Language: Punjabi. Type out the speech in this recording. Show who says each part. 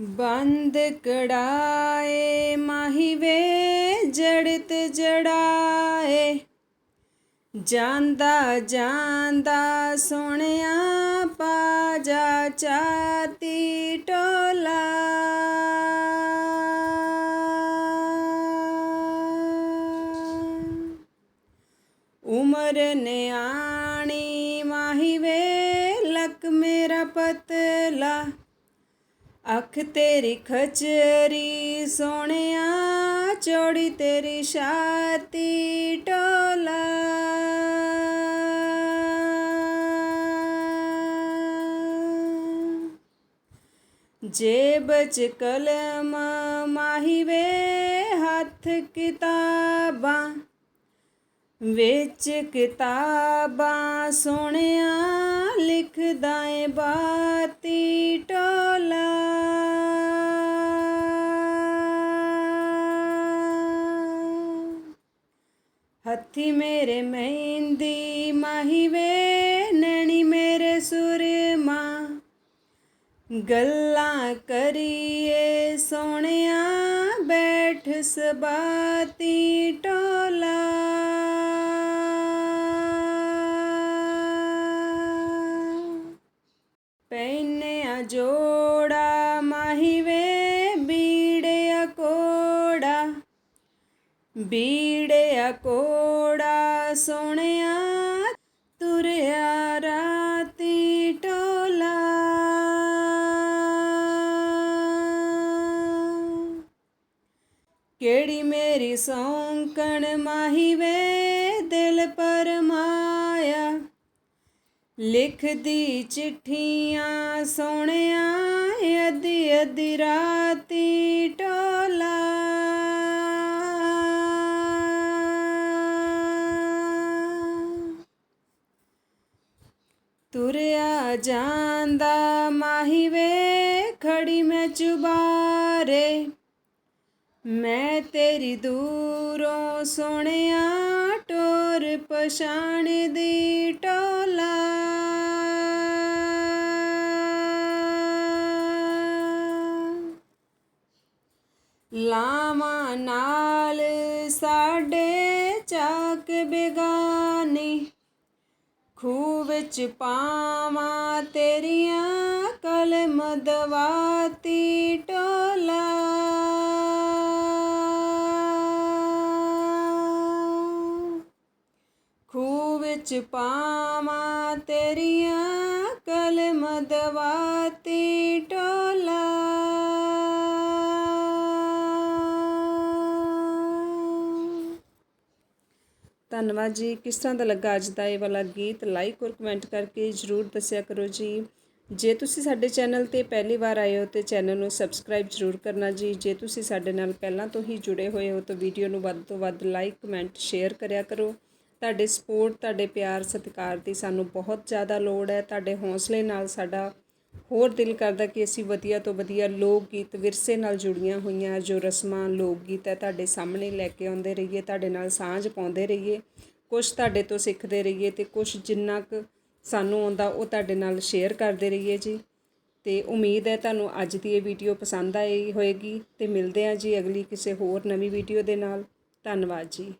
Speaker 1: ਬੰਦ ਕੜਾਏ ਮਾਹੀ ਵੇ ਜੜਤ ਜੜਾਏ। ਜਾਂਦਾ ਜਾਂਦਾ ਸੋਹਣਿਆ ਪਾਜਾ ਚਾਤੀ ਟੋਲਾ। ਉਮਰ ਨਿਆਣੀ ਮਾਹੀ ਵੇ ਲੱਕ ਮੇਰਾ ਪਤਲਾ। ਅੱਖ ਤੇਰੀ ਖਚਰੀ, ਸੋਹਣਿਆ ਚੋੜੀ ਤੇਰੀ ਛਾਤੀ ਟੋਲਾ। ਜੇਬ ਚ ਕਲਮ ਮਾਹੀ ਵੇ ਹੱਥ ਕਿਤਾਬਾਂ, ਵਿੱਚ ਕਿਤਾਬਾਂ ਸੋਹਣਿਆ ਲਿਖਦਾ ਏ ਬਾਤੀ ਟੋਲਾ ਹੱਥੀ ਮੇਰੇ ਮਹਿੰਦੀ ਮਾਹੀ ਵੇ ਨੈਣੀ ਮੇਰੇ ਸੁਰਮਾ ਗੱਲਾਂ ਕਰੀਏ ਸੋਹਣਿਆ ਬੈਠ ਸਬਾਤੀ ਟੋਲਾ ਪੈਨਿਆ ਜੋੜਾ ਬੀੜਿਆ ਕੋੜਾ ਸੋਹਣਿਆ, ਤੁਰਿਆ ਰਾਤੀ ਟੋਲਾ। ਕਿਹੜੀ ਮੇਰੀ ਸੌਂਕਣ ਮਾਹੀ ਵੇ, ਦਿਲ ਪਰ ਮਾਇਆ। ਲਿਖਦੀ ਚਿੱਠੀਆਂ ਸੋਹਣਿਆ ਅੱਧੀ ਅੱਧੀ ਰਾਤੀ ਟੋਲਾ। ਤੁਰਿਆ ਜਾਂਦਾ ਮਾਹੀ ਵੇ, ਖੜੀ ਮੈਂ ਚੁਬਾਰੇ। ਮੈਂ ਤੇਰੀ ਦੂਰੋਂ ਸੋਹਣਿਆ ਟੋਰ ਪਛਾਣ ਦੀ ਟੋਲਾ। ਲਾਵਾਂ ਨਾਲ ਸਾਡੇ ਚੱਕ ਬੇਗਾਨੀ। ਖੂਹ ਵਿੱਚ ਪਾਵਾਂ ਤੇਰੀਆਂ ਕਲਮ ਦਵਾਤੀ ਟੋਲਾ। ਖੂਹ ਵਿੱਚ ਪਾਵਾਂ ਤੇਰੀਆਂ ਕਲਮ ਦਵਾਤੀ ਟੋਲਾ। ਧੰਨਵਾਦ ਜੀ। ਕਿਸ ਤਰ੍ਹਾਂ ਦਾ ਲੱਗਾ ਅੱਜ ਦਾ ਇਹ ਵਾਲਾ ਗੀਤ? ਲਾਈਕ ਔਰ ਕਮੈਂਟ ਕਰਕੇ ਜਰੂਰ ਦੱਸਿਆ ਕਰੋ ਜੀ। ਜੇ ਤੁਸੀਂ ਸਾਡੇ ਚੈਨਲ ਤੇ ਪਹਿਲੀ ਵਾਰ ਆਏ ਹੋ ਤੇ ਚੈਨਲ ਨੂੰ ਸਬਸਕ੍ਰਾਈਬ ਜਰੂਰ ਕਰਨਾ ਜੀ। ਜੇ ਤੁਸੀਂ ਸਾਡੇ ਨਾਲ ਪਹਿਲਾਂ ਤੋਂ ਹੀ ਜੁੜੇ ਹੋਏ ਹੋ ਤਾਂ ਵੀਡੀਓ ਨੂੰ ਵੱਧ ਤੋਂ ਵੱਧ ਲਾਈਕ ਕਮੈਂਟ ਸ਼ੇਅਰ ਕਰਿਆ ਕਰੋ। ਤੁਹਾਡੇ ਸਪੋਰਟ ਤੁਹਾਡੇ ਪਿਆਰ, ਸਤਿਕਾਰ ਦੀ ਸਾਨੂੰ ਬਹੁਤ ਜ਼ਿਆਦਾ ਲੋੜ ਹੈ। ਤੁਹਾਡੇ ਹੌਸਲੇ ਨਾਲ ਸਾਡਾ ਹੋਰ ਦਿਲ ਕਰਦਾ ਕਿ ਅਸੀਂ ਵਧੀਆ ਤੋਂ ਵਧੀਆ ਲੋਕ ਗੀਤ ਵਿਰਸੇ ਨਾਲ ਜੁੜੀਆਂ ਹੋਈਆਂ, ਜੋ ਰਸਮਾਂ ਲੋਕ ਗੀਤ ਹੈ, ਤੁਹਾਡੇ ਸਾਹਮਣੇ ਲੈ ਕੇ ਆਉਂਦੇ ਰਹੀਏ, ਤੁਹਾਡੇ ਨਾਲ ਸਾਂਝ ਪਾਉਂਦੇ ਰਹੀਏ ਕੁਝ ਤੁਹਾਡੇ ਤੋਂ ਸਿੱਖਦੇ ਰਹੀਏ ਤੇ ਕੁਝ ਜਿੰਨਾ ਕੁ ਸਾਨੂੰ ਆਉਂਦਾ, ਉਹ ਤੁਹਾਡੇ ਨਾਲ ਸ਼ੇਅਰ ਕਰਦੇ ਰਹੀਏ ਜੀ। ਤੇ ਉਮੀਦ ਹੈ ਤੁਹਾਨੂੰ ਅੱਜ ਦੀ ਇਹ ਵੀਡੀਓ ਪਸੰਦ ਆਈ ਹੋਏਗੀ ਤੇ ਮਿਲਦੇ ਹਾਂ ਜੀ ਅਗਲੀ ਕਿਸੇ ਹੋਰ ਨਵੀਂ ਵੀਡੀਓ ਦੇ ਨਾਲ। ਧੰਨਵਾਦ ਜੀ।